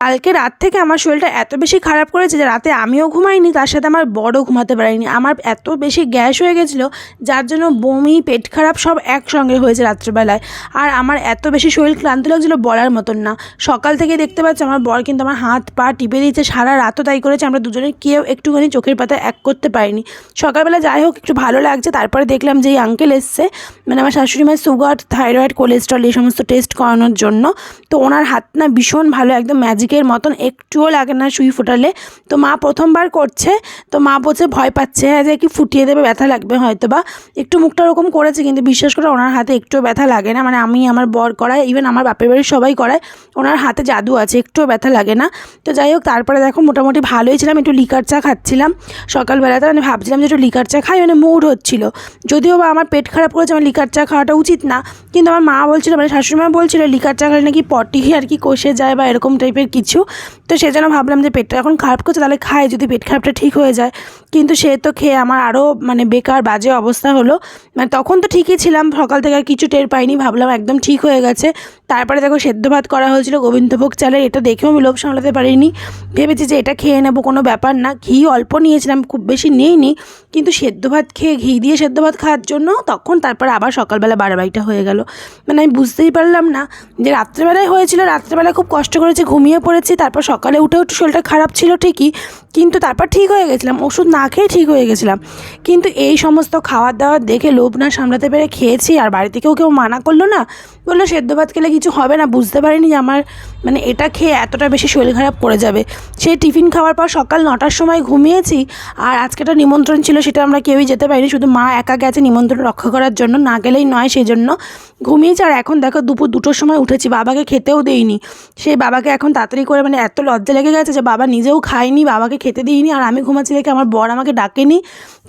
কালকে রাত থেকে আমার শরীরটা এত বেশি খারাপ করেছে যে রাতে আমিও ঘুমাইনি, তার সাথে আমার বড়ও ঘুমাতে পারিনি। আমার এত বেশি গ্যাস হয়ে গেছিল, যার জন্য বমি, পেট খারাপ সব একসঙ্গে হয়েছে রাত্রেবেলায়। আর আমার এত বেশি শরীর ক্লান্ত লাগছিল বলার মতন না। সকাল থেকে দেখতে পাচ্ছি আমার বর কিন্তু আমার হাত পা টিপে দিয়েছে, সারা রাতও তাই করেছে। আমরা দুজনে কেউ একটুখানি চোখের পাতা এক করতে পারিনি। সকালবেলা যাই হোক, একটু ভালো লাগছে, তারপরে দেখলাম যে এই আঙ্কেল এসছে মানে আমার শাশুড়ি মায়ের সুগার থাইরয়েড কোলেস্ট্রল এই সমস্ত টেস্ট করানোর জন্য। তো ওনার হাত না ভীষণ ভালো, একদম ম্যাজিকের মতন একটুও লাগে না সুই ফোটালে। তো মা প্রথমবার করছে, তো মা বলছে ভয় পাচ্ছে হ্যাঁ যে কি ফুটিয়ে দেবে, ব্যথা লাগবে হয়তো বা একটু মুখটা ওরকম করেছে, কিন্তু বিশ্বাস করে ওনার হাতে একটুও ব্যথা লাগে না। মানে আমি, আমার বর করায় ইভেন আমার বাপের বাড়ির সবাই করায়, ওনার হাতে জাদু আছে, একটুও ব্যথা লাগে না। তো যাই হোক, তারপরে দেখো মোটামুটি ভালোই ছিলাম, একটু লিকার চা খাচ্ছিলাম। সকালবেলাতে মানে ভাবছিলাম যে একটু লিকার চা খাই মানে মুড হচ্ছিল। যদিও বা আমার পেট খারাপ করেছে আমার লিকার চা খাওয়াটা উচিত না, কিন্তু আমার মা বলছিল মানে শাশুড়ি মা বলছিল, লিকার চা খেলে নাকি পটি আর কি কষে যায় বা এরকম টাইপের কিছু। তো সেজন্য ভাবলাম যে পেটটা এখন খারাপ করছে, তাহলে খায় যদি পেট খারাপটা ঠিক হয়ে যায়, কিন্তু সে তো খেয়ে আমার আরও মানে বেকার বাজে অবস্থা হলো। মানে তখন তো ঠিকই ছিলাম, সকাল থেকে আর কিছু টের পাইনি, ভাবলাম একদম ঠিক হয়ে গেছে। তারপরে দেখো সেদ্ধ ভাত করা হয়েছিল, গোবিন্দভোগ চালের, এটা দেখেও আমি লোভ সামলাতে পারিনি। ভেবেছি যে এটা খেয়ে নেব, কোনো ব্যাপার না। ঘি অল্প নিয়েছিলাম, খুব বেশি নেইনি। কিন্তু সেদ্ধ ভাত খেয়ে ঘি দিয়ে সেদ্ধ ভাত খাওয়ার জন্য তখন তারপরে আবার সকালবেলা বাড়াবাড়িটা হয়ে গেল। মানে আমি বুঝতেই পারলাম না যে রাত্রেবেলায় হয়েছিল রাত্রেবেলা খুব কষ্ট করেছে, ঘুমিয়ে পড়েছি, তারপর সকালে উঠেও একটু শরীরটা খারাপ ছিল ঠিকই, কিন্তু তারপর ঠিক হয়ে গেছিলাম, ওষুধ না খেয়ে ঠিক হয়ে গেছিলাম। কিন্তু এই সমস্ত খাবার দাওয়ার দেখে লোভ না সামলাতে পেরে খেয়েছি, আর বাড়ি থেকেও কেউ মানা করল না, বলল সেদ্ধ ভাত খেলে কিছু হবে না, বুঝতে পারিনি যে আমার মানে এটা খেয়ে এতটা বেশি শরীর খারাপ পড়ে যাবে। সেই টিফিন খাওয়ার পর সকাল নটার সময় ঘুমিয়েছি, আর আজকে একটা নিমন্ত্রণ ছিল, সেটা আমরা কেউই যেতে পারিনি, শুধু মা একা গেছে নিমন্ত্রণ রক্ষা করার জন্য, না গেলেই নয় সেই জন্য ঘুমিয়েছি, আর এখন দেখো দুপুর দুটোর সময় উঠেছি, বাবাকে খেতেও দেইনি, সেই বাবাকে এখন তাড়াতাড়ি করে মানে এত লজ্জা লেগে গেছে যে বাবা নিজেও খায়নি, বাবাকে খেতে দিইনি, আর আমি ঘুমাচ্ছি দেখে আমার বর আমাকে ডাকেনি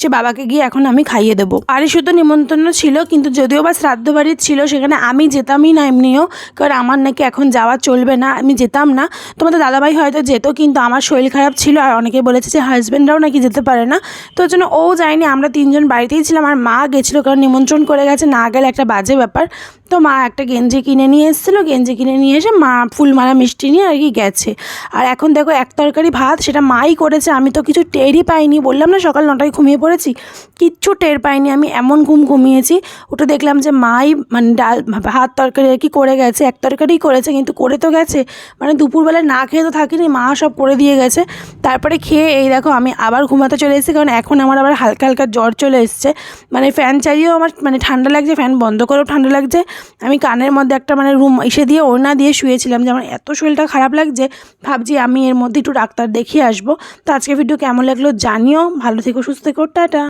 সে বাবাকে গিয়ে এখন আমি খাইয়ে দেবো। বাড়ি শুধু নিমন্ত্রণ ছিল, কিন্তু যদিও বা শ্রাদ্ধ বাড়ির ছিল, সেখানে আমি যেতামই না এমনিও, কারণ আমার নাকি এখন যাওয়া চলবে না, আমি যেতাম না। তোমাদের দাদাভাই হয়তো যেত, কিন্তু আমার শরীর খারাপ ছিল, আর অনেকে বলেছে যে হাজব্যান্ডরাও নাকি যেতে পারে না। তো জন্য ও যায়নি, আমরা তিনজন বাড়িতেই ছিলাম, আর মা গেছিল কারণ নিমন্ত্রণ করে গেছে, না গেলে একটা বাজে ব্যাপার। তো মা একটা গেঞ্জি কিনে নিয়ে এসেছিল, গেঞ্জি কিনে নিয়ে এসে মা ফুলমালা মিষ্টি নিয়ে আর কি গেছে। আর এখন দেখো এক তরকারি ভাত, সেটা মাই করেছে, আমি তো কিছু টেরই পাইনি, বললাম না সকাল নটায় ঘুমিয়ে পড়েছি, কিচ্ছু টের পাইনি, আমি এমন ঘুম ঘুমিয়েছি, ওটা দেখলাম যে মাই মানে ডাল, ভাত তরকারি আর কি করে গেছে, এক তরকারিই করেছে কিন্তু করে তো গেছে মানে দুপুরবেলায় না খেয়ে তো থাকিনি, মা সব করে দিয়ে গেছে, তারপরে খেয়ে এই দেখো আমি আবার ঘুমাতে চলে এসেছি, কারণ এখন আমার আবার হালকা হালকা জ্বর চলে এসছে মানে ফ্যান চালিয়েও আমার মানে ঠান্ডা লাগছে, ফ্যান বন্ধ করেও ঠান্ডা লাগছে আমি কানের মধ্যে একটা মানে রুম এসে দিয়ে ওড়না দিয়ে শুয়েছিলাম যে আমার এত শরীরটা খারাপ লাগছে, ভাবছি আমি এর মধ্যে একটু ডাক্তার দেখিয়ে আসব। তো আজকে ভিডিও কেমন লাগল জানিও, ভালো থেকো, সুস্থ থেকো, টাটা।